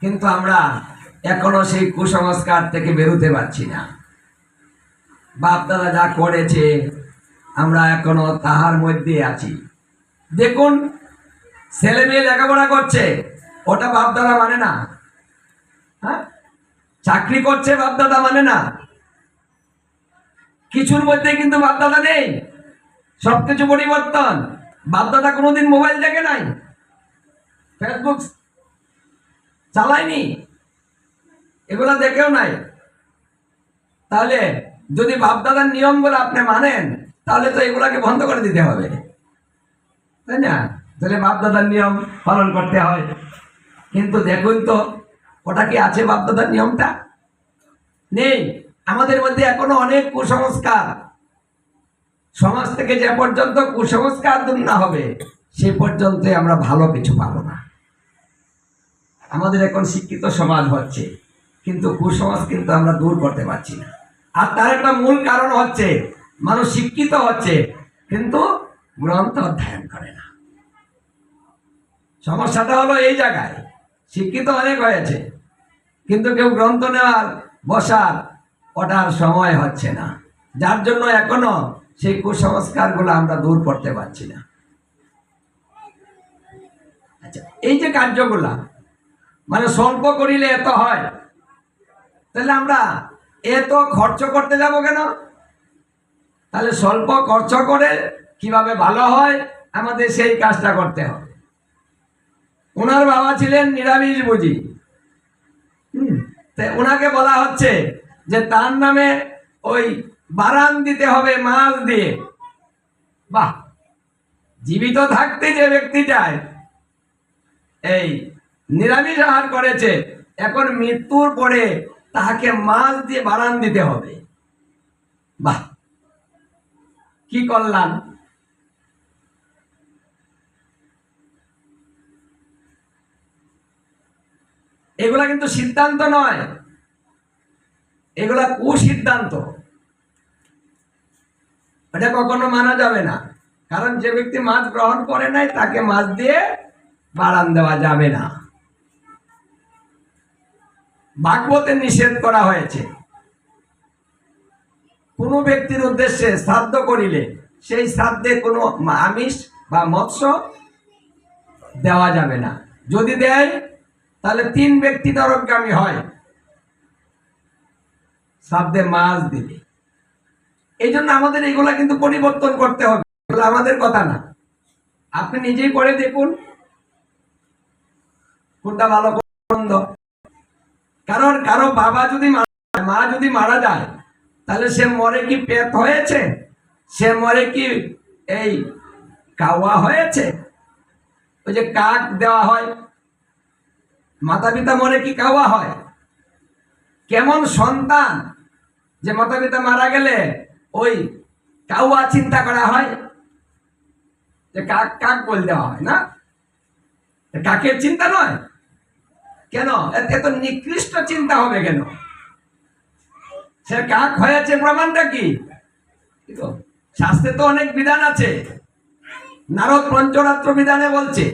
কিন্তু আমরা এখনও সেই কুসংস্কার থেকে বেরোতে পারছি না। বাপ দাদা যা করেছে, আমরা এখনও তাহার মধ্যে আছি। দেখুন ছেলে মেয়ে লেখাপড়া করছে, ওটা বাপ দাদা মানে না। হ্যাঁ? চাকরি করছে বাপ দাদা মানে না। কিছুর মধ্যে কিন্তু বাপ দাদা নেই। সব কিছু পরিবর্তন। বাপ দাদা কোনোদিন মোবাইল দেখে নাই। ফেসবুক চালায়নি এগুলো দেখেও নাই। তাহলে যদি বাপদাদার নিয়মগুলো আপনি মানেন, তাহলে তো এগুলাকে বন্ধ করে দিতে হবে। তাই না? তাহলে বাপদাদার নিয়ম পালন করতে হয়। কিন্তু দেখুন তো, ওটা কি আছে বাপদাদার নিয়মটা? নেই। আমাদের মধ্যে এখনও অনেক কুসংস্কার। সমাজ থেকে যে পর্যন্ত কুসংস্কার দূর না হবে, সে পর্যন্ত আমরা ভালো কিছু পাবো না। আমাদের এখন শিক্ষিত সমাজ হচ্ছে, কিন্তু কুসমাজ কিন্তু আমরা দূর করতে পারছি না। আর তার একটা মূল কারণ হচ্ছে, মানুষ শিক্ষিত হচ্ছে, কিন্তু গ্রন্থ অধ্যয়ন করে না। সমস্যাটা হলো এই জায়গায়, শিক্ষিত অনেক হয়েছে, কিন্তু কেউ গ্রন্থ নেওয়ার, বসার ওটার সময় হচ্ছে না। যার জন্য এখনও সেই কুসংস্কারগুলো আমরা দূর করতে পারছি না। আচ্ছা এই যে কার্যগুলা মানে স্বল্প করিলে এত হয়। তাহলে আমরা এত খরচ করতে যাব কেন? তাহলে স্বল্প খরচ করে কীভাবে ভালো হয়? আমাদের সেই কাজটা করতে হবে। ওনার বাবা ছিলেন নিরামিষ বুঝি ওনাকে বলা হচ্ছে যে তার নামে ওই বারান দিতে হবে মাছ দিয়ে। বাহ, জীবিত থাকতে যে ব্যক্তিটায়, এই নিরামিষ আহার করেছে। এখন মৃত্যুর পরে তাহাকে মাছ দিয়ে বাড়ান দিতে হবে। বাহ! কি করলাম এগুলা কিন্তু সিদ্ধান্ত নয়। এগুলা কুসিদ্ধান্ত। এটা কখনো মানা যাবে না। কারণ যে ব্যক্তি মাছ গ্রহণ করে নাই, তাকে মাছ দিয়ে বাড়ান দেওয়া যাবে না। ভাগবতে নিষেধ করা হয়েছে। কোনো ব্যক্তির উদ্দেশ্যে শ্রাদ্ধ করিলে সেই শ্রাদ্ধে কোনো আমিষ বা মৎস্য দেওয়া যাবে না। যদি দেয়, তাহলে তিন ব্যক্তি নরকগামী হয়। শ্রাদ্ধে মাছ দিলে। এই জন্য আমাদের এগুলা কিন্তু পরিবর্তন করতে হবে। এগুলো আমাদের কথা না। আপনি নিজেই পড়ে দেখুন। কোনটা ভালো কারও বাবা যদি মা যদি মারা যায়, তাহলে সে মরে কি পেট হয়েছে? সে মরে কি এই কাওয়া হয়েছে? ওই যে কাক দেওয়া হয় মাতা পিতা মরে কি কাওয়া হয়? কেমন সন্তান যে মাতা পিতা মারা গেলে ওই কাউয়া চিন্তা করা হয়? যে কাক কাক বল দেওয়া হয় না? কাকের চিন্তা নয়? কেন? এত নিকৃষ্ট চিন্তা হবে কেন? সে কাক হয়েছে প্রমাণটা কি? কি তো? শাস্ত্রে তো অনেক বিধান আছে। নারদ পঞ্চরাত্র বিধানে বলছে।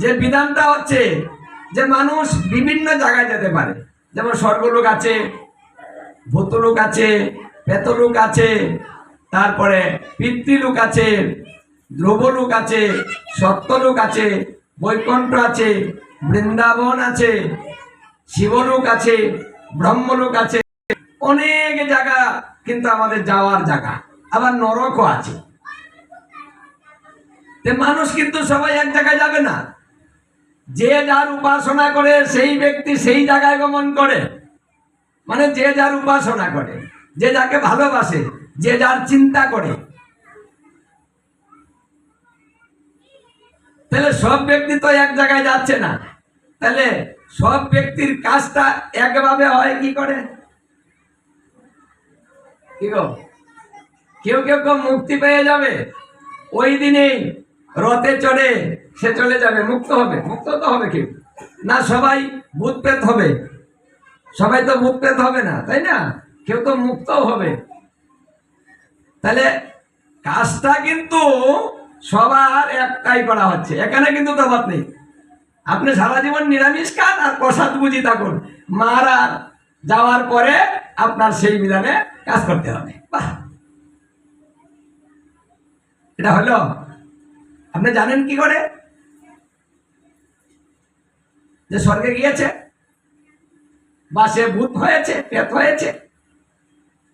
যে বিধানটা হচ্ছে যে মানুষ বিভিন্ন জায়গায় যেতে পারে। যেমন স্বর্গলোক আছে, ভূতলোক আছে পেতলোক আছে, তারপরে পিতৃলোক আছে ধ্রুবলোক আছে, সত্যলোক আছে, বৈকুণ্ঠ আছে, বৃন্দাবন আছে, শিবলোক আছে, ব্রহ্মলোক আছে। অনেক জায়গা কিন্তু আমাদের যাওয়ার জায়গা, আবার নরকও আছে। মানুষ কিন্তু সবাই এক জায়গায় যাবে না। যে যার উপাসনা করে, সেই ব্যক্তি সেই জায়গায় গমন করে। মানে যে যার উপাসনা করে, যে যাকে ভালোবাসে, যে যার চিন্তা করে। তাহলে সব ব্যক্তি তো এক জায়গায় যাচ্ছে না। তাহলে সব ব্যক্তির কাজটা একভাবে হয় কি করে? কেউ কেউ কেউ মুক্তি পেয়ে যাবে। ওই দিনেই রথে চড়ে সে চলে যাবে, মুক্ত হবে। মুক্ত তো হবে কেউ। না, সবাই ভূত প্রেত হবে। সবাই তো ভূত প্রেত হবে না, তাই না? কেউ তো মুক্তও হবে। তাহলে কাজটা কিন্তু সবার একটাই করা হচ্ছে। এখানে কিন্তু তফাৎ নেই। আপনি সারা জীবন নিরামিষ খান আর প্রসাদ বুঝি থাকুন। মারা যাওয়ার পরে আপনার সেই বিধানে কাজ করতে হবে। বাহ! এটা হলো। আপনি জানেন কি করে? যে স্বর্গে গিয়েছে। বা সে ভূত হয়েছে পেত হয়েছে।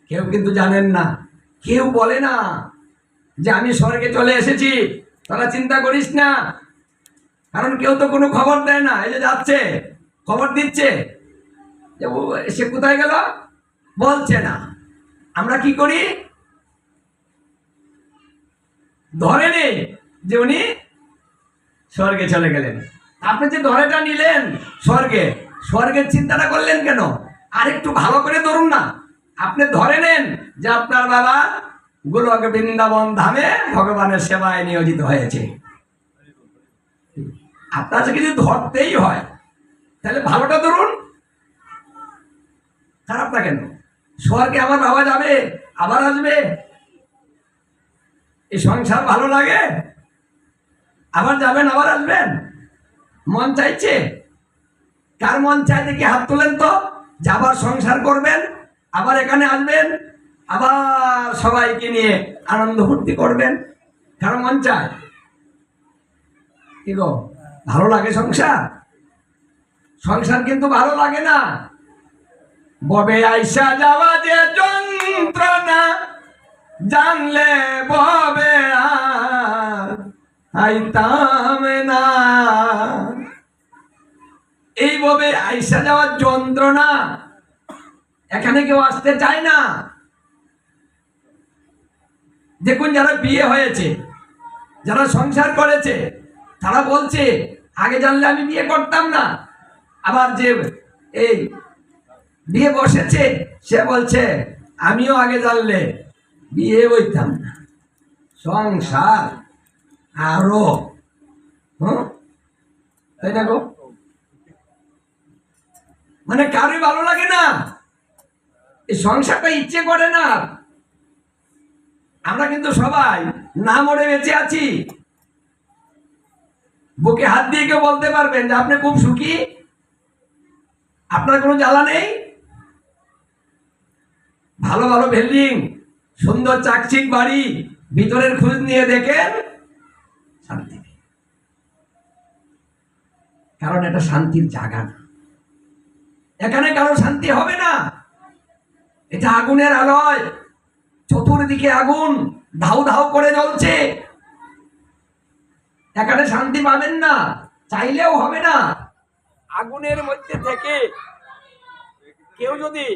কেউ কিন্তু জানেন না। কেউ বলে না। যে আমি স্বর্গে চলে এসেছি, তোরা চিন্তা করিস না। কারণ কেউ তো কোনো খবর দেয় না। এই যে যাচ্ছে, খবর দিচ্ছে। যে সে কোথায় গেল? বলছে না। আমরা কি করি? ধরে নেই যে উনি স্বর্গে চলে গেলেন। আপনি যে ধরেটা নিলেন স্বর্গে, স্বর্গের চিন্তাটা করলেন কেন? আর একটু ভালো করে ধরুন না। আপনি ধরে নেন যে আপনার বাবা গোলক বৃন্দাবন ধামে ভগবানের সেবায় নিয়োজিত হয়েছে। আপনার যদি ধরতেই হয়। তাহলে ভালোটা ধরুন। খারাপটা কেন? স্বর্গে আমার বাবা যাবে, আবার আসবে। এই সংসার ভালো লাগে? আবার যাবেন, আবার আসবেন? মন চাইছে? কার মন চাই দেখি হাত তোলেন তো? যে আবার সংসার করবেন, আবার এখানে আসবেন। আবার সবাইকে নিয়ে আনন্দ ফুর্তি করবেন? কারও মন চায়? কি গো? ভালো লাগে সংসার? সংসার কিন্তু ভালো লাগে না। ববে আইসা যাওয়া যে যন্ত্রণা, জানলে ববে আইতাম না। এই ববে আইসা যাওয়ার যন্ত্রণা, এখানে কেউ আসতে চায় না। দেখুন যারা বিয়ে হয়েছে, যারা সংসার করেছে, তারা বলছে, আগে জানলে আমি বিয়ে করতাম না। আবার যে এই বিয়ে বসেছে, সে বলছে, আমিও আগে জানলে বিয়ে হইতাম না। সংসার আরও হ্যাঁ তাই না মানে কারোই ভালো লাগে না। এই সংসারটা ইচ্ছে করে না। আমরা কিন্তু সবাই না মরে বেঁচে আছি। বুকে হাত দিয়ে কেউ বলতে পারবেন যে আপনি খুব সুখী? আপনার কোনো জ্বালা নেই? ভালো ভালো বিল্ডিং সুন্দর চাকচিক বাড়ি, ভিতরের খোঁজ নিয়ে দেখেন, শান্তি কারণ এটা শান্তির জায়গা না। এখানে কারও শান্তি হবে না। এটা আগুনের আলয়। চতুর্দিকে আগুন, ধাউ ধাউ করে জ্বলছে। এখানে শান্তি পাবেন না, চাইলেও হবে না। আগুনের মধ্যে থেকে কেউ যদি